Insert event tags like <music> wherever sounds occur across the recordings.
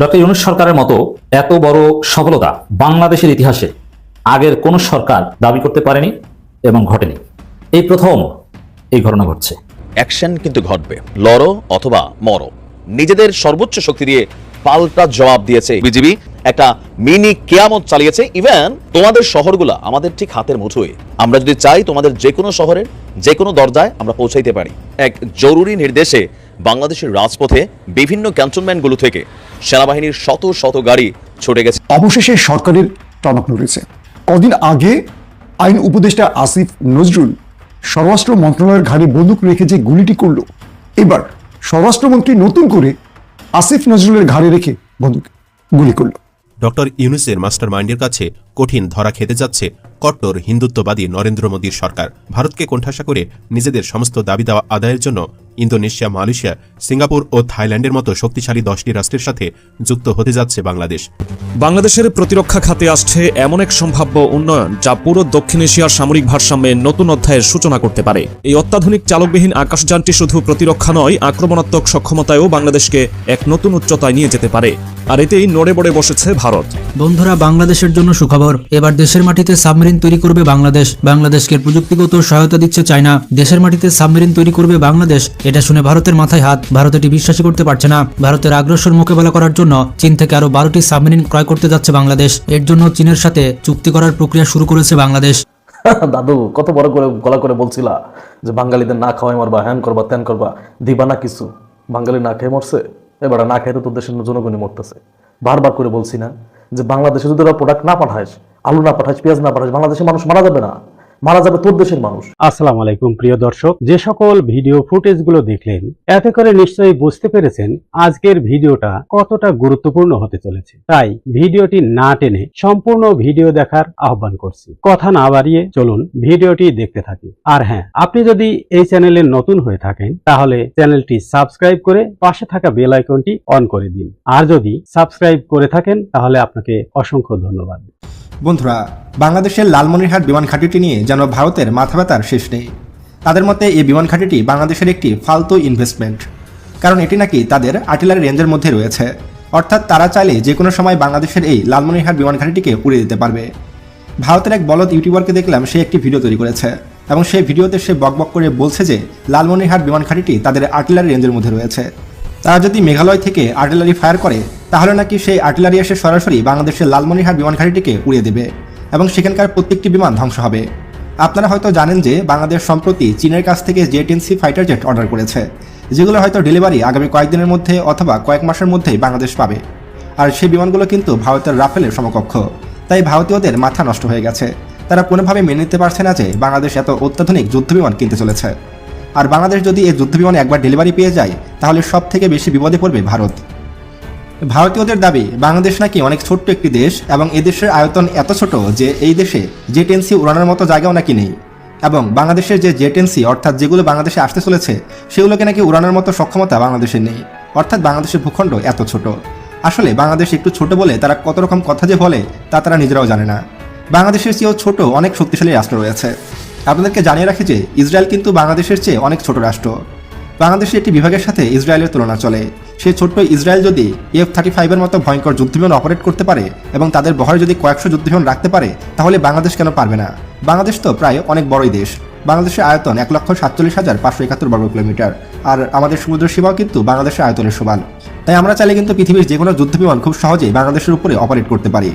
Doctor Yunus সরকারের মতো এত বড় সফলতা বাংলাদেশের ইতিহাসে আগের কোন সরকার দাবি করতে পারেনি এবং ঘটেনি। এই প্রথম এই ঘটনা ঘটছে। অ্যাকশন কিন্তু ঘটবে, লড়ো অথবা মরো। নিজেদের সর্বোচ্চ শক্তি দিয়ে পাল্টা জবাব দিয়েছে বিজিবি। একটা মিনি কেয়ামত চালিয়েছে। ইভেন তোমাদের শহরগুলো আমাদের ঠিক হাতের মুঠোয়। আমরা যদি চাই তোমাদের যে কোনো শহরের যে কোনো দরজায় আমরা পৌঁছাইতে পারি। এক জরুরি নির্দেশে বাংলাদেশের রাজপথে বিভিন্ন ক্যান্টনমেন্টগুলো থেকে সেনাবাহিনীর শত শত গাড়ি ছুটে গেছে। অবশেষে সরকারের টনক নড়েছে। কদিন আগে আইন উপদেষ্টা আসিফ নজরুল স্বরাষ্ট্র মন্ত্রণালয়ের ঘাড়ে বন্দুক রেখে যে গুলিটি করল এবার স্বরাষ্ট্রমন্ত্রী নতুন করে আসিফ নজরুলের ঘাড়ে রেখে বন্দুক গুলি করল। ডক্টর ইউনুসের মাস্টার মাইন্ডের কাছে কঠিন ধরা খেতে যাচ্ছে কট্টর হিন্দুত্ববাদী নরেন্দ্র মোদীর সরকার। ভারতকে কোণঠাসা করে নিজেদের সমস্ত দাবি দেওয়া আদায়ের জন্য ইন্দোনেশিয়া মালয়েশিয়া সিঙ্গাপুর ও থাইল্যান্ডের মতো শক্তিশালী দশটি রাষ্ট্রের সাথে যুক্ত হতে যাচ্ছে বাংলাদেশ। বাংলাদেশের প্রতিরক্ষা খাতে আসছে এমন এক সম্ভাব্য উন্নয়ন যা পুরো দক্ষিণ এশিয়ার সামরিক ভারসাম্যে নতুন অধ্যায়ের সূচনা করতে পারে। এই অত্যাধুনিক চালকবিহীন আকাশযানটি শুধু প্রতিরক্ষা নয় আক্রমণাত্মক সক্ষমতায়ও বাংলাদেশকে এক নতুন উচ্চতায় নিয়ে যেতে পারে। আর এতেই নড়ে বড়ে বসেছে ভারত। বন্ধুরা বাংলাদেশের জন্য সুখবর এবার দেশের মাটিতে সাবমেরিন তৈরি করবে বাংলাদেশ। বাংলাদেশকে প্রযুক্তিগত সহায়তা দিচ্ছে চায়না। দেশের মাটিতে সাবমেরিন তৈরি করবে বাংলাদেশ। এটা শুনে ভারতের মাথায় হাত, ভারত এটি বিশ্বাসই করতে পারছে না। ভারতের আগ্রাসন মোকাবেলা করার জন্য চীন থেকে আরও বারোটি সাবমেরিন ক্রয় করতে যাচ্ছে বাংলাদেশ। এর জন্য চীনের সাথে চুক্তি করার প্রক্রিয়া শুরু করেছে বাংলাদেশ। <laughs> দাদু, কত বড় করে গলা করে বলছিলা যে বাঙালিদের না খাওয়াই মারবা হ্যান করবা, ত্যান করবা, দিবা না কিছু। বাঙালি না খেয়ে মরছে? এবার না খেয়ে তো তোর দেশের জনগণই মরতেছে। বারবার করে বলছি না যে বাংলাদেশে যদি ওরা প্রোডাক্ট না পাঠাস, আলু না পাঠাস, পেঁয়াজ না পাঠাস, বাংলাদেশের মানুষ মারা যাবে না। মারা যাবে তোর দেশের মানুষ। আসসালামু আলাইকুম, প্রিয় দর্শক। যে সকল ভিডিও ফুটেজগুলো দেখলেন, এতে করে নিশ্চয়ই বুঝতে পেরেছেন আজকের ভিডিওটা কতটা গুরুত্বপূর্ণ হতে চলেছে। তাই ভিডিওটি না টেনে সম্পূর্ণ ভিডিও দেখার আহ্বান করছি। কথা না বাড়িয়ে চলুন ভিডিওটি দেখতে থাকি। আর হ্যাঁ আপনি যদি এই চ্যানেলে নতুন হয়ে থাকেন, তাহলে চ্যানেলটি সাবস্ক্রাইব করে পাশে থাকা বেল আইকনটি অন করে দিন। আর যদি সাবস্ক্রাইব করে থাকেন, তাহলে আপনাকে অসংখ্য ধন্যবাদ। বন্ধুরা, বাংলাদেশের লালমনিরহাট বিমান ঘাঁটিটি নিয়ে যেন ভারতের মাথা ব্যথার শেষ নেই। তাদের মতে, এই বিমান ঘাঁটিটি বাংলাদেশের একটি ফালতু ইনভেস্টমেন্ট কারণ এটি নাকি তাদের আর্টিলারি রেঞ্জের মধ্যে রয়েছে। অর্থাৎ তারা চাইলে যে কোনো সময় বাংলাদেশের এই লালমনিরহাট বিমান ঘাঁটিটিকে উড়িয়ে দিতে পারবে। ভারতের এক বলদ ইউটিউবারকে দেখলাম সে একটি ভিডিও তৈরি করেছে এবং সেই ভিডিওতে সে বকবক করে বলছে যে, লালমনিরহাট বিমান ঘাঁটিটি তাদের আর্টিলারি রেঞ্জের মধ্যে রয়েছে। তারা যদি মেঘালয় থেকে আর্টিলারি ফায়ার করে তাহলে নাকি সেই আর্টিলারি এসে সরাসরি বাংলাদেশের লালমনিরহাট বিমান ঘাঁটিটিকে উড়িয়ে দেবে এবং সেখানকার প্রত্যেকটি বিমান ধ্বংস হবে। আপনারা হয়তো জানেন যে বাংলাদেশ সম্প্রতি চীনের কাছ থেকে জেটেনসি ফাইটার জেট অর্ডার করেছে, যেগুলো হয়তো ডেলিভারি আগামী কয়েকদিনের মধ্যে অথবা কয়েক মাসের মধ্যেই বাংলাদেশ পাবে। আর সেই বিমানগুলো কিন্তু ভারতের রাফেলের সমকক্ষ, তাই ভারতীয়দের মাথা নষ্ট হয়ে গেছে। তারা কোনোভাবে মেনে নিতে পারছে না যে বাংলাদেশ এত অত্যাধুনিক যুদ্ধবিমান কিনতে চলেছে। আর বাংলাদেশ যদি এই যুদ্ধবিমান একবার ডেলিভারি পেয়ে যায়, তাহলে সব থেকে বেশি বিপদে পড়বে ভারত। ভারতীয়দের দাবি, বাংলাদেশ নাকি অনেক ছোট্ট একটি দেশ এবং এদেশের আয়তন এত ছোট যে এই দেশে জেটেন্সি উড়ানোর মতো জায়গাও নাকি নেই। এবং বাংলাদেশের যে জেটেন্সি, অর্থাৎ যেগুলো বাংলাদেশে আসতে চলেছে, সেগুলোকে নাকি উড়ানোর মতো সক্ষমতা বাংলাদেশের নেই। অর্থাৎ বাংলাদেশের ভূখণ্ড এত ছোট। আসলে বাংলাদেশ একটু ছোট বলে তারা কত রকম কথা যে বলে, তা তারা নিজেরাও জানে না। বাংলাদেশের চেয়েও ছোট অনেক শক্তিশালী রাষ্ট্র রয়েছে। আপনাদেরকে জানিয়ে রাখি যে, ইসরায়েল কিন্তু বাংলাদেশের চেয়ে অনেক ছোট রাষ্ট্র। বাংলাদেশের একটি বিভাগের সাথে ইসরায়েলের তুলনা চলে। সেই ছোট্ট ইসরায়েল যদি এফ থার্টি ফাইভের মতো ভয়ঙ্কর যুদ্ধবিমান অপারেট করতে পারে এবং তাদের বহরে যদি কয়েকশো যুদ্ধবিমান রাখতে পারে, তাহলে বাংলাদেশ কেন পারবে না? বাংলাদেশ তো প্রায় অনেক বড়ই দেশ। বাংলাদেশের আয়তন এক লক্ষ সাতচল্লিশ হাজার পাঁচশো একাত্তর বর্গ কিলোমিটার। আর আমাদের সমুদ্র সীমাও কিন্তু বাংলাদেশের আয়তনের সমান। তাই আমরা চাইলে কিন্তু পৃথিবীর যে কোনো যুদ্ধবিমান খুব সহজেই বাংলাদেশের উপরে অপারেট করতে পারি।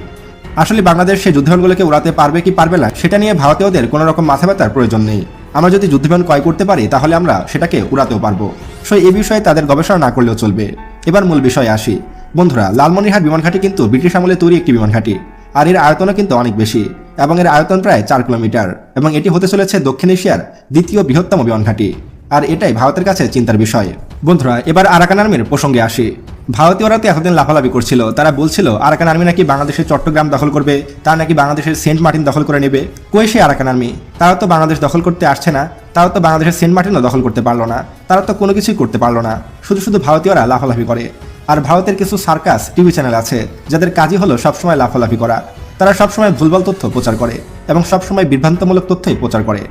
আসলে বাংলাদেশ সেই যুদ্ধবিমানগুলোকে উড়াতে পারবে কি পারবে না, সেটা নিয়ে ভারতীয়দের কোনো রকম মাথা ব্যথার প্রয়োজন নেই। আমরা যদি যুদ্ধবিমান ক্রয় করতে পারি, তাহলে আমরা সেটাকে উড়াতেও পারব। সো এই বিষয়ে তাদের গবেষণা না করলেও চলবে। এবার মূল বিষয়ে আসি। বন্ধুরা, লালমনিরহাট বিমান ঘাঁটি কিন্তু ব্রিটিশ আমলে তৈরি একটি বিমান ঘাঁটি আর এর আয়তনও কিন্তু অনেক বেশি, এবং এর আয়তন প্রায় চার কিলোমিটার, এবং এটি হতে চলেছে দক্ষিণ এশিয়ার দ্বিতীয় বৃহত্তম বিমান ঘাঁটি আর এটাই ভারতের কাছে চিন্তার বিষয়। বন্ধুরা, এবার আরাকান আর্মির প্রসঙ্গে আসি। ভারতীয়রা তো এতদিন লাফালাফি করছিল। তারা বলছিল, আরাকান আর্মি নাকি বাংলাদেশের চট্টগ্রাম দখল করবে, তারা নাকি বাংলাদেশের সেন্ট মার্টিন দখল করে নেবে। কই সে আরাকান আর্মি? তারা তো বাংলাদেশ দখল করতে আসছে না, তারা তো বাংলাদেশের সেন্ট মার্টিনও দখল করতে পারল না, তারা তো কোনো কিছুই করতে পারল না। শুধু শুধু ভারতীয়রা লাফালাফি করে। আর ভারতের কিছু সার্কাস টিভি চ্যানেল আছে, যাদের কাজই হলো সবসময় লাফালাফি করা। তারা সবসময় ভুলভাল তথ্য প্রচার করে এবং সবসময় বিভ্রান্তমূলক তথ্যই প্রচার করে।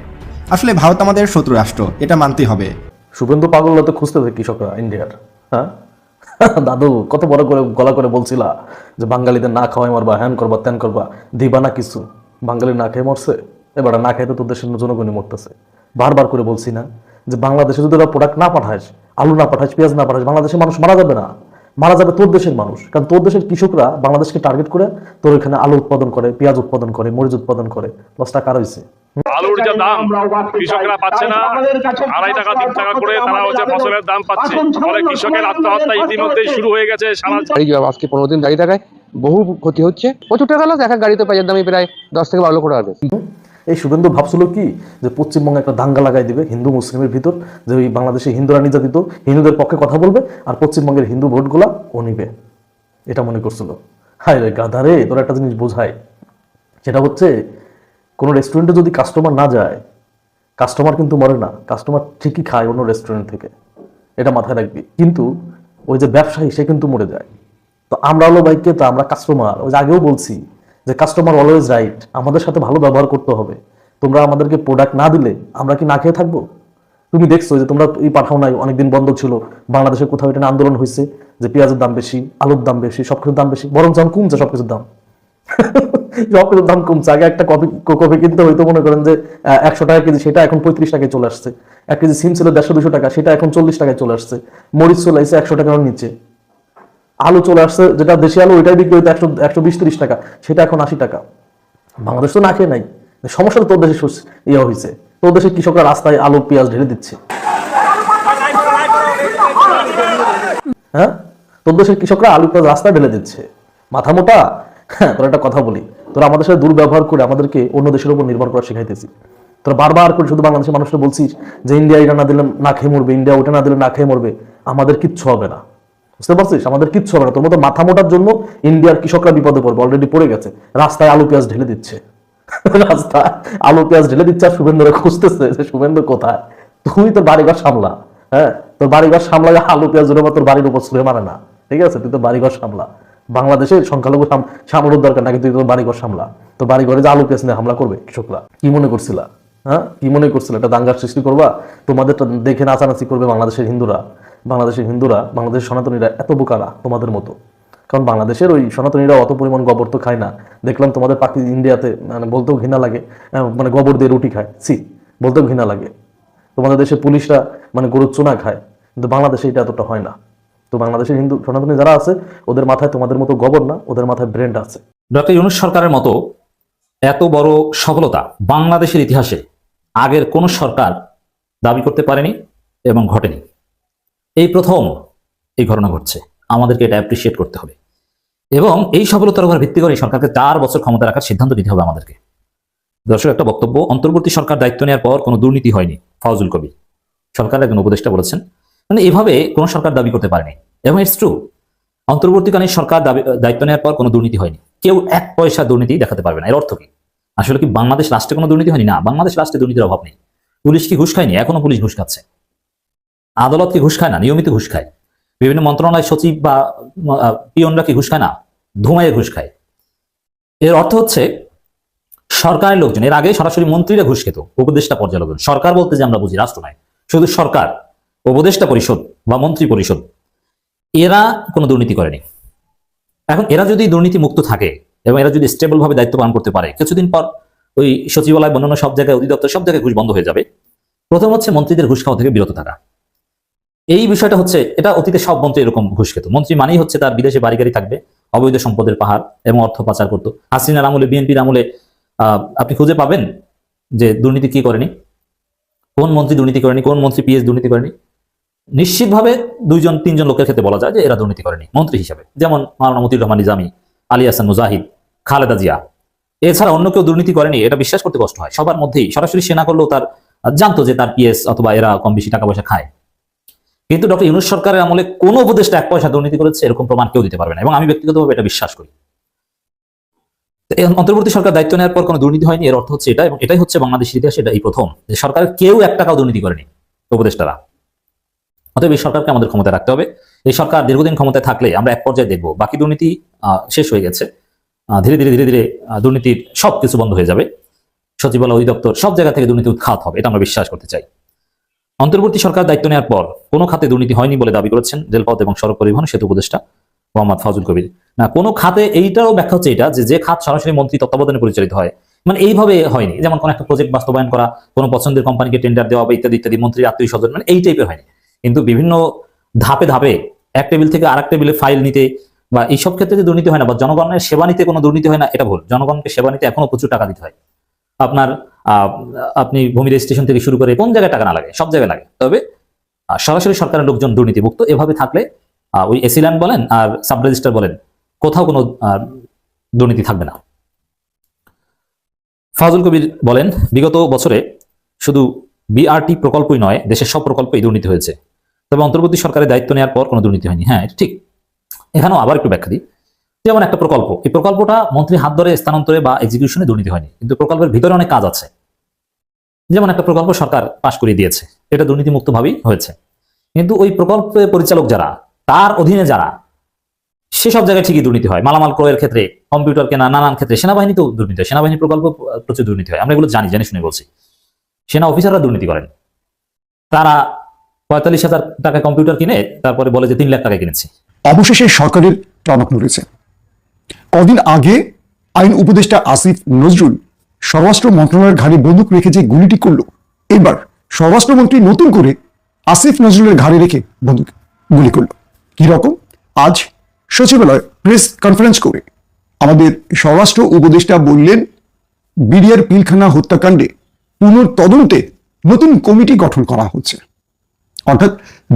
আসলে ভারত আমাদের শত্রু রাষ্ট্র, এটা মানতেই হবে। শুভেন্দু পাগল তো খুঁজতে থাকে কৃষকরা, ইন্ডিয়ার হ্যাঁ? দাদু, কত বড় করে গলা করে বলছিলা যে বাঙালিদের না খাওয়াই মারবা, হ্যান করবা, ত্যান করবা, দিবা না কিছু। বাঙালি না খেয়ে মরছে? এবার না খেয়ে তো দেশের জনগণই মরতেছে। বারবার করে বলছি না যে বাংলাদেশে যদি ওরা প্রোডাক্ট না পাঠাস, আলু না পাঠাস, পেঁয়াজ না পাঠাস, বাংলাদেশের মানুষ মারা যাবে না। মারা যাবে তোর দেশের মানুষ। কারণ তোর দেশের কৃষকরা বাংলাদেশকে টার্গেট করে তোর এখানে আলু উৎপাদন করে, পেঁয়াজ উৎপাদন করে, মরিচ উৎপাদন করে। লসটা কার হয়েছে আলুর যে দাম কৃষকরা পাচ্ছে না। আড়াই টাকা তিন টাকা করে তারা হচ্ছে ফসলের দাম পাচ্ছে। ফলে কৃষকের আত্মহত্যা ইতিমধ্যেই শুরু হয়ে গেছে সারা আজকে পনেরো দিন দাঁড়িয়ে থাকায় বহু ক্ষতি হচ্ছে। প্রচুর টাকা লস এক এক গাড়িতে পেঁয়াজের দামই প্রায় দশ থেকে বারো লক্ষ টাকা এই শুভেন্দু ভাবছিল কি? যে পশ্চিমবঙ্গে একটা দাঙ্গা লাগাই দিবে হিন্দু মুসলিমের ভিতর যে ওই বাংলাদেশে হিন্দুরা নির্যাতিত হিন্দুদের পক্ষে কথা বলবে আর পশ্চিমবঙ্গের হিন্দু ভোটগুলা ও নিবে। এটা মনে করছিল। হায় রে গাধারে তোর একটা জিনিস বোঝায় সেটা হচ্ছে কোনো রেস্টুরেন্টে যদি কাস্টমার না যায় কাস্টমার কিন্তু মরে না। কাস্টমার ঠিকই খায় অন্য রেস্টুরেন্ট থেকে। এটা মাথায় রাখবি। কিন্তু ওই যে ব্যবসায়ী, সে কিন্তু মরে যায়। তো আমরা হলো বাইককে তো আমরা কাস্টমার ওই যে আগেও বলছি যে কাস্টমার অলওয়েজ রাইট আমাদের সাথে ভালো ব্যবহার করতে হবে। তোমরা আমাদেরকে প্রোডাক্ট না দিলে আমরা কি না খেয়ে থাকব? তুমি দেখছ যে তোমরা এই পাঠাও নাই, অনেকদিন বন্ধ ছিল। বাংলাদেশের কোথাও এটা আন্দোলন হয়েছে যে পেঁয়াজের দাম বেশি, আলুর দাম বেশি, সবকিছুর দাম বেশি বরং যখন কমছে সবকিছুর দাম। <laughs> সবকিছুর দাম কমছে, আগে একটা কফি কফি কিনতে হয়তো মনে করেন যে একশো টাকা কেজি, সেটা এখন পঁয়ত্রিশ টাকায় চলে আসছে। এক কেজি সিম ছিল দেড়শো দুশো টাকা, সেটা এখন চল্লিশ টাকায় চলে আসছে। মরিচ চলে আসছে একশো টাকার নিচে। আলু চলে আসছে, যেটা দেশি আলু, ওইটাই বিক্রি হইতো একশো একশো বিশ তিরিশ টাকা, সেটা এখন আশি টাকা। বাংলাদেশ তো না খেয়ে নাই। সমস্যা তোর দেশে ইয়ে হয়েছে তোর দেশের কৃষকরা রাস্তায় আলু, পেঁয়াজ ঢেলে দিচ্ছে। হ্যাঁ? তোর দেশের কৃষকরা আলু, পেঁয়াজ রাস্তায় ঢেলে দিচ্ছে। মাথা মোটা? হ্যাঁ তোর একটা কথা বলি। তোরা আমাদের সাথে দুর্ব্যবহার করে আমাদেরকে অন্য দেশের উপর নির্ভর করা শিখাইতেছি। তোরা বারবার করে শুধু বাংলাদেশের মানুষকে বলছিস যে ইন্ডিয়া এটা না দিলে না খেয়ে মরবে, ইন্ডিয়া ওটা না দিলে না খেয়ে মরবে, আমাদের কিচ্ছু হবে না। বুঝতে পারছিস? আমাদের কিচ্ছু হবে না। তোর মতো মাথা মোটার জন্য ইন্ডিয়ার কৃষকরা বিপদে পড়বে অলরেডি পড়ে গেছে। রাস্তায় আলু, পেঁয়াজ ঢেলে দিচ্ছে। <laughs> রাস্তায় আলু, পেঁয়াজ ঢেলে দিচ্ছে আর শুভেন্দুরে খুঁজতেছে যে শুভেন্দু কোথায়? তুই তো বাড়িঘর সামলা হ্যাঁ? তোর বাড়িঘর সামলা আলু, পেঁয়াজ ধরে তোর বাড়ির উপর ছুঁড়ে মারে না। ঠিক আছে? তুই তো বাড়িঘর সামলা। বাংলাদেশের সংখ্যালঘু সাম- সামলানোর দরকার, নাকি তুই তোর বাড়িঘর সামলা? তোর বাড়িঘরে যে আলু পেঁয়াজ নিয়ে হামলা করবে কৃষকরা, কি মনে করছিলা? হ্যাঁ? কি মনে করছিল? একটা দাঙ্গার সৃষ্টি করবা? তোমাদেরটা দেখে নাচানাচি করবে বাংলাদেশের হিন্দুরা। বাংলাদেশের হিন্দুরা, বাংলাদেশের সনাতনীরা এত বোকারা তোমাদের মতো। কারণ বাংলাদেশের ওই সনাতনীরা অত পরিমাণ গোবর তো খায় না। দেখলাম তোমাদের পাকি ইন্ডিয়াতে মানে বলতেও ঘৃণা লাগে মানে গোবর দিয়ে রুটি খায়। সি বলতেও ঘৃণা লাগে। তোমাদের দেশে পুলিশরা মানে গরুর চুনা খায়। কিন্তু বাংলাদেশে এটা এতটা হয় না। তো বাংলাদেশের হিন্দু সনাতনী যারা আছে, ওদের মাথায় তোমাদের মতো গোবর না, ওদের মাথায় ব্রেন্ড আছে। ডক্টর ইউনুস সরকারের মতো এত বড় সফলতা বাংলাদেশের ইতিহাসে আগের কোন সরকার দাবি করতে পারেনি এবং ঘটেনি। এই প্রথম এই ঘটনা ঘটছে। আমাদেরকে এটা অ্যাপ্রিসিয়েট করতে হবে। এবং এই সফলতার উপর ভিত্তি করে সরকারকে চার বছর ক্ষমতা রাখার সিদ্ধান্ত নিতে হবে আমাদেরকে। দর্শক, একটা বক্তব্য, অন্তর্বর্তী সরকার দায়িত্ব নেওয়ার পর কোনো দুর্নীতি হয়নি, ফাউজুল কবির। সরকার একজন উপদেষ্টা বলেছেন মানে এভাবে কোন সরকার দাবি করতে পারেনি। এবং ইটস ট্রু অন্তর্বর্তীকালীন সরকার দায়িত্ব নেওয়ার পর কোনো দুর্নীতি হয়নি। কেউ এক পয়সা দুর্নীতি দেখাতে পারবে না, এর অর্থ কি? আসলে কি বাংলাদেশ রাষ্ট্রে কোনো দুর্নীতি হয়নি? না, বাংলাদেশ রাষ্ট্রে দুর্নীতির অভাব নেই। পুলিশ কি ঘুষ খায়নি? এখনও পুলিশ ঘুষ খাচ্ছে। আদালত কি ঘুষ খায় না? নিয়মিত ঘুষ খায়। বিভিন্ন মন্ত্রণালয় সচিব বা পিয়নরা কি ঘুষ খায় না? ধুমাইয়ে ঘুষ খায়। এর অর্থ হচ্ছে, সরকারের লোকজন, এর আগে সরাসরি মন্ত্রীরা ঘুষ খেত, উপদেষ্টা পর্যায়ের লোকজন সরকার বলতে যে আমরা বুঝি, রাষ্ট্র নয়। শুধু সরকার। উপদেষ্টা পরিষদ বা মন্ত্রী পরিষদ, এরা কোনো দুর্নীতি করেনি। এখন এরা যদি দুর্নীতি মুক্ত থাকে এবং এরা যদি স্টেবল ভাবে দায়িত্ব পালন করতে পারে, কিছুদিন পর ওই সচিবালয় বন্যান্য সব জায়গায়, অধিদপ্তর সব জায়গায় ঘুষ বন্ধ হয়ে যাবে। প্রথম হচ্ছে মন্ত্রীদের ঘুষ খাওয়া থেকে বিরত থাকা। এই বিষয়টা হচ্ছে, এটা অতীতে সব মন্ত্রী এরকম ঘুষ খেত। মন্ত্রী মানেই হচ্ছে তার বিদেশে বাড়ি গাড়ি থাকবে, অবৈধ সম্পদের পাহাড় এবং অর্থ পাচার করতো। হাসিনার আমলে, বিএনপির আমলে আপনি খুঁজে পাবেন যে দুর্নীতি কি করেনি, কোন মন্ত্রী দুর্নীতি করেনি, কোন মন্ত্রী পিএস দুর্নীতি করেনি। নিশ্চিতভাবে দুইজন, তিনজন লোকের ক্ষেত্রে বলা যায় যে এরা দুর্নীতি করেনি, মন্ত্রী হিসাবে। যেমন মাওলানা মতিউর রহমান নিজামী, আলী হাসান মুজাহিদ, খালেদা জিয়া। এছাড়া অন্য কেউ দুর্নীতি করেনি, এটা বিশ্বাস করতে কষ্ট হয়। সবার মধ্যেই সরাসরি সেনা করলেও তার, জানতো যে তার পিএস অথবা এরা কম বেশি টাকা পয়সা খায়। কিন্তু ডক্টর ইউনুস সরকারের আমলে কোনো উপদেষ্টা এক পয়সা দুর্নীতি করেছে, এরকম প্রমাণ কেউ দিতে পারবে না এবং আমি ব্যক্তিগতভাবে এটা বিশ্বাস করি। অন্তর্বর্তী সরকার দায়িত্ব নেওয়ার পর কোনো দুর্নীতি হয়নি, এর অর্থ হচ্ছে এটা এবং এটাই হচ্ছে বাংলাদেশের ইতিহাসে এটা এই প্রথম, যে সরকারের কেউ এক টাকাও দুর্নীতি করেনি উপদেষ্টারা। অতএব এই সরকারকে আমাদের ক্ষমতায় রাখতে হবে। এই সরকার দীর্ঘদিন ক্ষমতায় থাকলে আমরা এক পর্যায়ে দেখব। বাকি দুর্নীতি শেষ হয়ে গেছে। ধীরে ধীরে ধীরে ধীরে দুর্নীতির সব কিছু বন্ধ হয়ে যাবে। সচিবালয়, অধিদপ্তর, সব জায়গা থেকে দুর্নীতি উৎখাত হবে, এটা আমরা বিশ্বাস করতে চাই। অন্তর্বর্তী সরকার দায়িত্ব নেওয়ার পর কোনো খাতে দুর্নীতি হয়নি বলে দাবি করেছেন রেলপথ এবং সড়ক পরিবহন সেতু উপদেষ্টা মোহাম্মদ ফাজুল কবির। না, কোনো খাতে এইটারও ব্যাখ্যা হচ্ছে এটা যে যে খাত সরাসরি মন্ত্রী তত্ত্বাবধানে পরিচালিত হয় মানে এইভাবে হয়নি। যেমন কোন একটা প্রজেক্ট বাস্তবায়ন করা, কোনো পছন্দের কোম্পানিকে টেন্ডার দেওয়া বা ইত্যাদি ইত্যাদি, মন্ত্রীর আত্মীয় স্বজন মানে এই টাইপের হয়নি। কিন্তু বিভিন্ন ধাপে ধাপে এক টেবিল থেকে আরেক টেবিলে ফাইল নিতে বা এইসব ক্ষেত্রে যে দুর্নীতি হয় না বা জনগণের সেবা নিতে কোনো দুর্নীতি হয় না, এটা ভুল। জনগণকে সেবা নিতে এখনও প্রচুর টাকা দিতে হয়। আপনার আপনি ভূমি রেজিস্ট্রেশন থেকে শুরু করে কোন জায়গায় টাকা না লাগে, সব জায়গায় লাগে। তবে সরাসরি সরকারের লোকজন দুর্নীতিমুক্ত। এভাবে থাকলে ওই এসিল্যান্ড বলেন আর সাব রেজিস্টার বলেন, কোথাও কোনো দুর্নীতি থাকবে না। ফাজুল কবির বলেন, বিগত বছরে শুধু বিআরটি প্রকল্পই নয়, দেশের সব প্রকল্পই দুর্নীতি হয়েছে। তবে অন্তর্বর্তী সরকারের দায়িত্ব নেওয়ার পর কোনো দুর্নীতি হয়নি। হ্যাঁ ঠিক। এখানেও আবার একটু ব্যাখ্যা দিই। যেমন একটা প্রকল্প। এই প্রকল্পটা মন্ত্রী হাত ধরে স্থানান্তরে বা এক্সিকিউশনে দুর্নীতি হয়নি। কিন্তু প্রকল্পের ভিতরে অনেক কাজ আছে। যেমন একটা প্রকল্প সরকার পাশ করিয়ে দিয়েছে। এটা দুর্নীতিমুক্ত ভাবেই হয়েছে। কিন্তু ওই প্রকল্পের পরিচালক যারা, তার অধীনে যারা, সেসব জায়গায় ঠিকই দুর্নীতি হয়। মালামাল ক্রয়ের ক্ষেত্রে, কম্পিউটার কেনা, নানান ক্ষেত্রে সেনাবাহিনীতেও দুর্নীতি হয়। সেনাবাহিনী প্রকল্প প্রচুর দুর্নীতি হয়। আমরা এগুলো জানি জানি, শুনে বলছি। সেনা অফিসাররা দুর্নীতি করেন। তারা পঁয়তাল্লিশ হাজার টাকা কম্পিউটার কিনে তারপরে বলে যে তিন লাখ টাকা কিনেছি। অবশেষে সরকারের টনক নড়েছে। কদিন আগে আইন উপদেষ্টা আসিফ নজরুল স্বরাষ্ট্র মন্ত্রণালয়ের ঘাড়ে বন্দুক রেখে যে গুলিটি করল, এবার স্বরাষ্ট্রমন্ত্রী নতুন করে আসিফ নজরুলের ঘাড়ে রেখে বন্দুক গুলি করল। কি রকম? আজ সচিবালয় প্রেস কনফারেন্স করে আমাদের স্বরাষ্ট্র উপদেষ্টা বললেন, বিডিআর পিলখানা হত্যাকাণ্ডে পুনর্তদন্তে নতুন কমিটি গঠন করা হচ্ছে। অর্থাৎ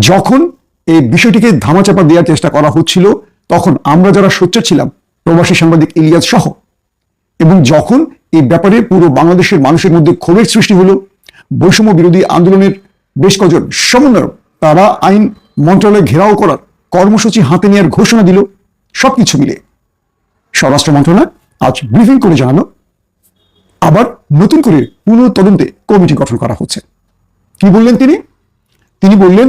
যখন এই বিষয়টিকে ধামাচাপা দেওয়ার চেষ্টা করা হচ্ছিল, তখন আমরা যারা সোচ্চার ছিলাম, প্রবাসী সাংবাদিক ইলিয়াস সহ, এবং যখন এই ব্যাপারে পুরো বাংলাদেশের মানুষের মধ্যে ক্ষোভের সৃষ্টি হলো, বৈষম্য বিরোধী আন্দোলনের বেশ কজন সমন্বয়ক, তারা আইন মন্ত্রণালয় ঘেরাও করার কর্মসূচি হাতে নেওয়ার ঘোষণা দিল, সবকিছু মিলে। স্বরাষ্ট্র মন্ত্রণালয় আজ ব্রিফিং করে জানালো, আবার নতুন করে পুনঃ তদন্তে কমিটি গঠন করা হচ্ছে। কি বললেন তিনি? তিনি বললেন,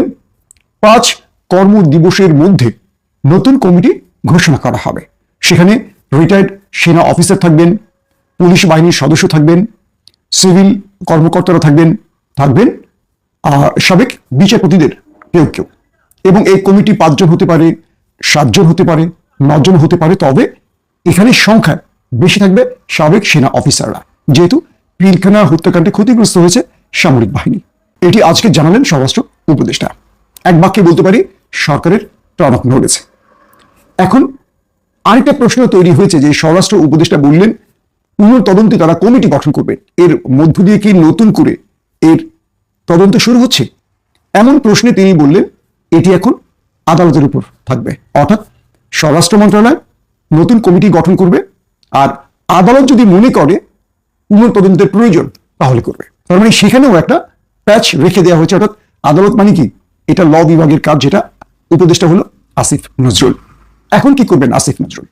পাঁচ কর্ম দিবসের মধ্যে নতুন কমিটি ঘোষণা করা হবে। সেখানে রিটায়ার্ড সেনা অফিসার থাকবেন, পুলিশ বাহিনীর সদস্য থাকবেন সিভিল কর্মকর্তারা থাকবেন থাকবেন সাবেক বিচারপতিদের কেউ কেউ। এবং এই কমিটি পাঁচজন হতে পারে, সাতজন হতে পারে, নজন হতে পারে, তবে এখানে সংখ্যা বেশি থাকবে সাবেক সেনা অফিসাররা যেহেতু পিলখানা হত্যাকাণ্ডে ক্ষতিগ্রস্ত হয়েছে সামরিক বাহিনী। এটি আজকে জানালেন স্বরাষ্ট্র উপদেষ্টা। এক বাক্যে বলতে পারি, সরকারের টনক নড়েছে। এখন আরেকটা প্রশ্ন তৈরি হয়েছে যে স্বরাষ্ট্র উপদেষ্টা বললেন পুনঃ তদন্তে তারা কমিটি গঠন করবেন এর মধ্য দিয়ে কি নতুন করে এর তদন্ত শুরু হচ্ছে? এমন প্রশ্নে তিনি বললেন, এটি এখন আদালতের উপর থাকবে। অর্থাৎ স্বরাষ্ট্র মন্ত্রণালয় নতুন কমিটি গঠন করবে আর আদালত যদি মনে করে পুনঃ তদন্তের প্রয়োজন, তাহলে করবে। তার মানে সেখানেও একটা প্যাচ রেখে দেওয়া হয়েছে, অর্থাৎ আদালত মানে কি? এটা ল বিভাগের কাজ যেটা, উপদেষ্টা হলো আসিফ নজরুল। এখন কি করবেন আসিফ নজরুল?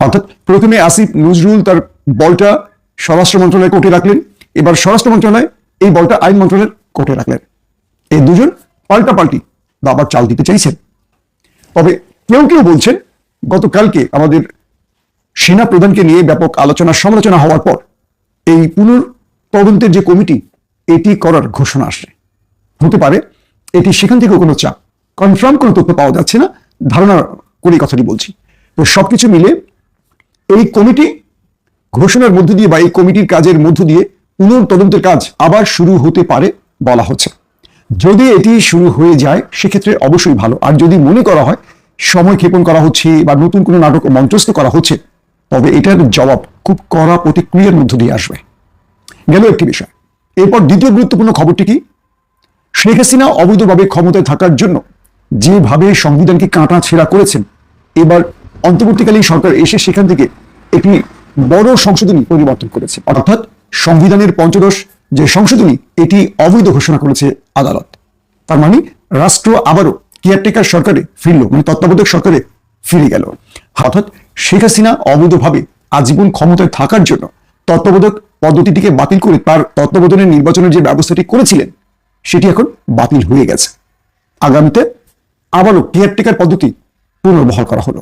অর্থাৎ প্রথমে আসিফ নজরুল তার বলটা স্বরাষ্ট্র মন্ত্রণালয় কোর্টে রাখলেন, এবার স্বরাষ্ট্র মন্ত্রণালয় এই বলটা আইন মন্ত্রণালয়ের কোর্টে রাখলেন। এই দুজন পাল্টাপাল্টি বাবার চাল দিতে চাইছেন। তবে কেউ কেউ বলছেন, গতকালকে আমাদের সেনা প্রধানকে নিয়ে ব্যাপক আলোচনা সমালোচনা হওয়ার পর এই পুনর তদন্তের যে কমিটি, এটি করার ঘোষণা আসে হতে পারে, এটি সেখান থেকেও কোনো চাপ। কনফার্ম কোনো তথ্য পাওয়া যাচ্ছে না ধারণা করে কথাটি বলছি। তো সবকিছু মিলে এই কমিটি ঘোষণার মধ্য দিয়ে বা এই কমিটির কাজের মধ্য দিয়ে পুনর তদন্তের কাজ আবার শুরু হতে পারে বলা হচ্ছে। যদি এটি শুরু হয়ে যায়, সেক্ষেত্রে অবশ্যই ভালো। আর যদি মনে করা হয় সময় ক্ষেপণ করা হচ্ছে বা নতুন কোনো নাটক মঞ্চস্থ করা হচ্ছে, তবে এটার জবাব খুব কড়া প্রতিক্রিয়ার মধ্য দিয়ে আসবে। গেল একটি বিষয়। এরপর দ্বিতীয় গুরুত্বপূর্ণ খবরটি কি? শেখ হাসিনা অবৈধভাবে ক্ষমতায় থাকার জন্য যেভাবে সংবিধানকে কাঁটা ছেঁড়া করেছেন, এবার অন্তর্বর্তীকালীন সরকার এসে সেখান থেকে একটি বড় সংশোধনী পরিবর্তন করেছে। অর্থাৎ সংবিধানের পঞ্চদশ যে সংশোধনী, এটি অবৈধ ঘোষণা করেছে আদালত। তার মানে রাষ্ট্র আবারও কেয়ারটেকার সরকারে ফিরল মানে তত্ত্বাবধায়ক সরকারে ফিরে গেল। অর্থাৎ শেখ হাসিনা অবৈধভাবে আজীবন ক্ষমতায় থাকার জন্য তত্ত্বাবধায়ক পদ্ধতিটিকে বাতিল করে তার তত্ত্বাবধানের নির্বাচনের যে ব্যবস্থাটি করেছিলেন সেটি এখন বাতিল হয়ে গেছে। আগামীতে আবারও কেয়ারটেকার পদ্ধতি পুনর্বহাল করা হলো।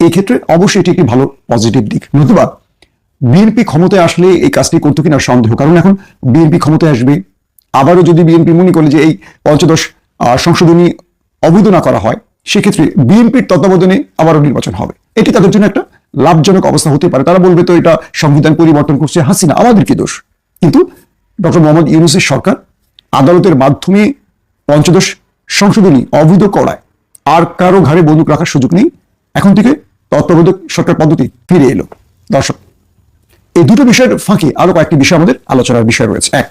এই ক্ষেত্রে অবশ্যই এটি একটি ভালো পজিটিভ দিক। নতুবা, বিএনপি ক্ষমতায় আসলে এই কাজটি করতো কিনা সন্দেহ। কারণ এখন বিএনপি ক্ষমতায় আসবে। আবারও যদি বিএনপি মনে করে যে এই পঞ্চদশ সংশোধনী অবৈধ না করা হয়, সেক্ষেত্রে বিএনপির তত্ত্বাবধানে আবারও নির্বাচন হবে। এটি তাদের জন্য একটা লাভজনক অবস্থা হতে পারে। তারা বলবে তো এটা সংবিধান পরিবর্তন করছে হাসিনা, আমাদের কি দোষ? কিন্তু ডক্টর মোহাম্মদ ইউনুসের সরকার আদালতের মাধ্যমে পঞ্চদশ সংশোধনী অবৈধ করায়। আর কারও ঘাড়ে বন্দুক রাখার সুযোগ নেই। এখন থেকে তত্ত্বাবধায়ক সরকার পদ্ধতি ফিরে এলো। দর্শক, এই দুটো বিষয়ের ফাঁকে আরও কয়েকটি বিষয় আমাদের আলোচনার বিষয় রয়েছে। এক,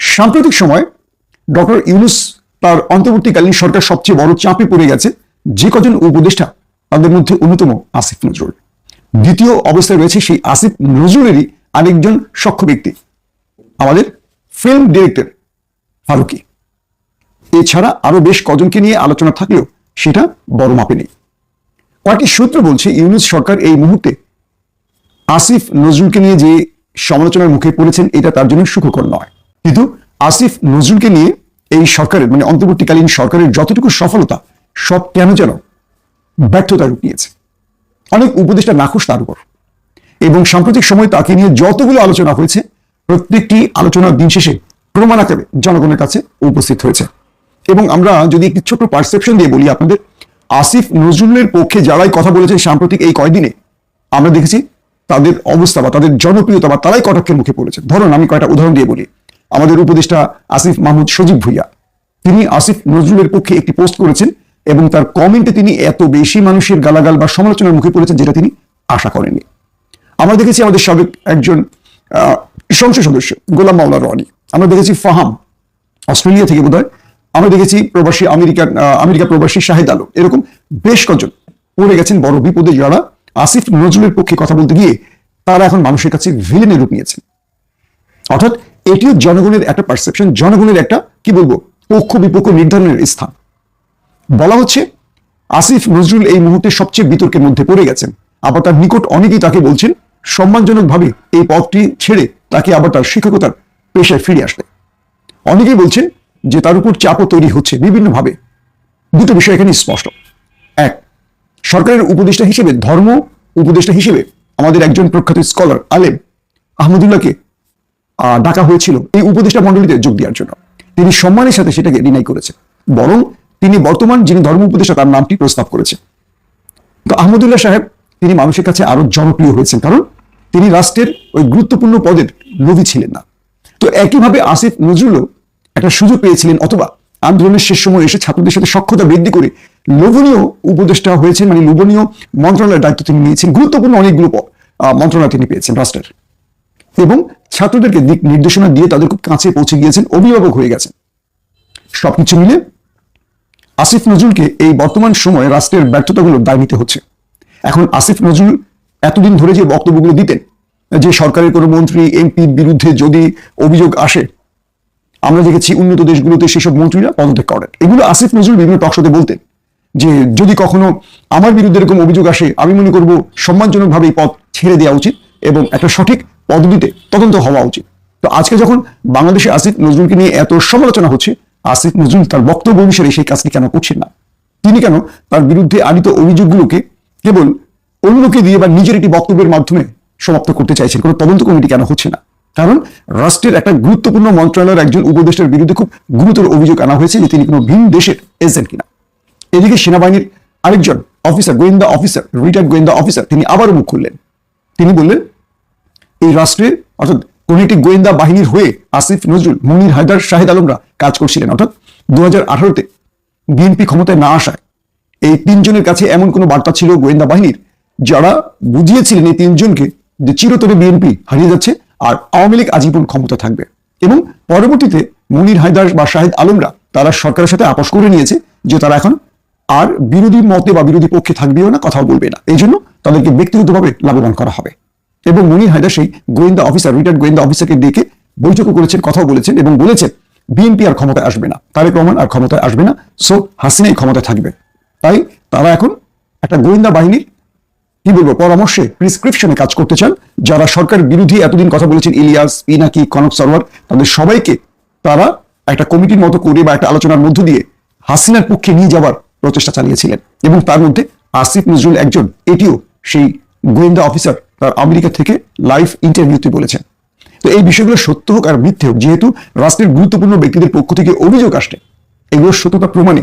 সাম্প্রতিক সময় ডক্টর ইউনুস তার অন্তর্বর্তীকালীন সরকার সবচেয়ে বড় চাপে পড়ে গেছে যে কজন উপদেষ্টা তাদের মধ্যে অন্যতম আসিফ নজরুল। দ্বিতীয় অবস্থায় রয়েছে সেই আসিফ নজরুলেরই আরেকজন সক্ষ ব্যক্তি। আমাদের ফিল্ম ডিরেক্টর ফারুকি। এছাড়া আরও বেশ কজনকে নিয়ে আলোচনা থাকলেও সেটা বড় মাপে নেই। কয়েকটি সূত্র বলছে, ইউনুস সরকার এই মুহূর্তে আসিফ নজরুলকে নিয়ে যে সমালোচনার মুখে পড়েছেন, এটা তার জন্য সুখকর নয়। কিন্তু আসিফ নজরুলকে নিয়ে এই সরকারের মানে অন্তর্বর্তীকালীন সরকারের যতটুকু সফলতা, সব কেন যেন ব্যর্থতা রূপ অনেক উপদেষ্টা নাখোশ তার উপর। এবং সাম্প্রতিক সময় তাকে নিয়ে যতগুলো আলোচনা হয়েছে, প্রত্যেকটি আলোচনার দিন শেষে প্রমাণ আকারে জনগণের কাছে উপস্থিত হয়েছে। এবং আমরা যদি একটি ছোট পারসেপশন দিয়ে বলি আপনাদের, আসিফ নজরুলের পক্ষে যারাই কথা বলেছেন সাম্প্রতিক এই কয়দিনে আমরা দেখেছি তাদের অবস্থা বা তাদের জনপ্রিয়তা বা তারাই কটাক্ষের মুখে পড়েছে। ধরুন আমি কয়টা উদাহরণ দিয়ে বলি। আমাদের উপদেষ্টা আসিফ মাহমুদ সজীব ভুইয়া, তিনি আসিফ নজরুলের পক্ষে একটি পোস্ট করেছেন এবং তার কমেন্টে তিনি এত বেশি মানুষের গালাগাল বা সমালোচনার মুখে পড়েছেন যেটা তিনি আশা করেননি। আমরা দেখেছি আমাদের সাবেক একজন সংসদ সদস্য, গোলাম মাওলা রনি। আমরা দেখেছি ফাহাম অস্ট্রেলিয়া থেকে বোধহয়। আমরা দেখেছি প্রবাসী আমেরিকান আহ, আমেরিকা প্রবাসী শাহেদ আলম। এরকম বেশ কজন পড়ে গেছেন বড় বিপদে যারা। আসিফ নজরুলের পক্ষে কথা বলতে গিয়ে তারা এখন মানুষের কাছে ভিলেনের রূপ নিয়েছেন। অর্থাৎ এটিও জনগণের একটা পারসেপশন জনগণের একটা কি বলব পক্ষ বিপক্ষ নির্ধারণের স্থান। বলা হচ্ছে আসিফ নজরুল এই মুহূর্তে সবচেয়ে বিতর্কের মধ্যে পড়ে গেছেন। আবার তার নিকট অনেকেই তাকে বলছেন সম্মানজনকভাবে এই পদটি ছেড়ে তাকে আবার তার শিক্ষকতার পেশায় ফিরে আসতে অনেকেই বলছেন যে তার উপর চাপও তৈরি হচ্ছে বিভিন্নভাবে। দুটো বিষয় এখানে স্পষ্ট। এক, সরকারের উপদেষ্টা হিসেবে, ধর্ম উপদেষ্টা হিসেবে আমাদের একজন প্রখ্যাত স্কলার আলেম আহমদুল্লাহকে ডাকা হয়েছিল এই উপদেষ্টা মণ্ডলীতে যোগ দেওয়ার জন্য। তিনি সম্মানের সাথে সেটাকে ডিনাই করেছেন। বরং তিনি বর্তমান যিনি ধর্ম উপদেষ্টা, তার নামটি প্রস্তাব করেছেন। তো আহমদুল্লাহ সাহেব, তিনি মানুষের কাছে আরও জনপ্রিয় হয়েছেন। কারণ তিনি রাষ্ট্রের ওই গুরুত্বপূর্ণ পদের লোভী ছিলেন না। তো একইভাবে আসিফ নজরুলও একটা সুযোগ পেয়েছিলেন, অথবা আন্দোলনের শেষ সময় এসে ছাত্রদের সাথে সক্ষতা বৃদ্ধি করে লোভনীয় উপদেষ্টা হয়েছেন মানে লোভনীয় মন্ত্রণালয়ের দায়িত্ব তিনি নিয়েছেন, গুরুত্বপূর্ণ অনেকগুলো মন্ত্রণালয় তিনি পেয়েছেন, রাষ্ট্রের। এবং ছাত্রদেরকে দিক নির্দেশনা দিয়ে তাদের খুব কাছে পৌঁছে গিয়েছেন, অভিভাবক হয়ে গেছেন। সবকিছু মিলে আসিফ নজরুলকে এই বর্তমান সময়ে রাষ্ট্রের ব্যর্থতাগুলো দায় নিতে হচ্ছে। এখন আসিফ নজরুল এতদিন ধরে যে বক্তব্যগুলো দিতেন যে সরকারের কোনো মন্ত্রী, এমপির বিরুদ্ধে যদি অভিযোগ আসে, আমরা দেখেছি উন্নত দেশগুলোতে সেসব মন্ত্রীরা পদত্যাগ করেন। এগুলো আসিফ নজরুল বিভিন্ন টকশোতে বলতেন যে, যদি কখনো আমার বিরুদ্ধে এরকম অভিযোগ আসে, আমি মনে করব সম্মানজনকভাবে এই পদ ছেড়ে দেওয়া উচিত এবং একটা সঠিক পদবিতে তদন্ত হওয়া উচিত। তো আজকে যখন বাংলাদেশে আসিফ নজরুলকে নিয়ে এত সমালোচনা হচ্ছে, আসিফ নজরুল তার বক্তব্য অনুসারে সেই কাজটি কেন করছেন না? তিনি কেন তার বিরুদ্ধে আনিত অভিযোগগুলোকে কেবল অন্যকে দিয়ে বা নিজের একটি বক্তব্যের মাধ্যমে সমাপ্ত করতে চাইছেন, কোনো তদন্ত কমিটি কেন হচ্ছে না? কারণ রাষ্ট্রের একটা গুরুত্বপূর্ণ মন্ত্রণালয়ের একজন উপদেষ্টার বিরুদ্ধে খুব গুরুতর অভিযোগ আনা হয়েছে যে তিনি কোনো ভিন দেশের এজেন্ট কিনা। এদিকে সেনাবাহিনীর আরেকজন অফিসার, গোয়েন্দা অফিসার, রিটায়ার্ড গোয়েন্দা অফিসার, তিনি আবারও মুখ খুললেন। তিনি বললেন, এই রাষ্ট্রের, অর্থাৎ কোন একটি গোয়েন্দা বাহিনীর হয়ে আসিফ নজরুল, মুনির হায়দার, শাহেদ আলমরা কাজ করছিলেন, অর্থাৎ দু হাজার আঠারোতে বিএনপি ক্ষমতায় না আসায়। এই তিনজনের কাছে এমন কোনো বার্তা ছিল গোয়েন্দা বাহিনীর? যারা বুঝিয়েছিলেন এই তিনজনকে যে চিরতরে বিএনপি হারিয়ে যাচ্ছে আর আওয়ামী লীগ আজীবন ক্ষমতা থাকবে। এবং পরবর্তীতে মুনির হায়দার বা শাহেদ আলমরা তারা সরকারের সাথে আপোষ করে নিয়েছে যে তারা এখন আর বিরোধী মতে বা বিরোধী পক্ষে থাকবেও না, কথাও বলবে না। এই জন্য তাদেরকে ব্যক্তিগতভাবে লাভবান করা হবে। এবং মুনির হায়দার সেই গোয়েন্দা অফিসার রিটায়ার্ড গোয়েন্দা অফিসারকে ডেকে বৈঠকও করেছেন, কথাও বলেছেন এবং বলেছেন, বিএনপি আর ক্ষমতায় আসবে না। তারেক রহমান আর ক্ষমতায় আসবে না। সো হাসিনাই ক্ষমতায় থাকবে। তাই তারা এখন একটা গোয়েন্দা বাহিনীর কি বলব, পরামর্শে প্রিসক্রিপশনে কাজ করতে চান, যারা সরকার বিরোধী এতদিন কথা বলেছেন, ইলিয়াস, পিনাকি, কনক সরওয়ার তাদের সবাইকে তারা একটা কমিটির মতো করে বা একটা আলোচনার মধ্য দিয়ে হাসিনার পক্ষে নিয়ে যাওয়ার প্রচেষ্টা চালিয়েছিলেন। এবং তার মধ্যে আসিফ নজরুল একজন, এটিও সেই গোয়েন্দা অফিসার তার আমেরিকা থেকে লাইভ ইন্টারভিউতে বলেছেন। তো এই বিষয়গুলো সত্য হোক আর মিথ্যে হোক, যেহেতু রাষ্ট্রের গুরুত্বপূর্ণ ব্যক্তিদের পক্ষ থেকে অভিযোগ আসছে, এগুলোর সত্যতা প্রমাণে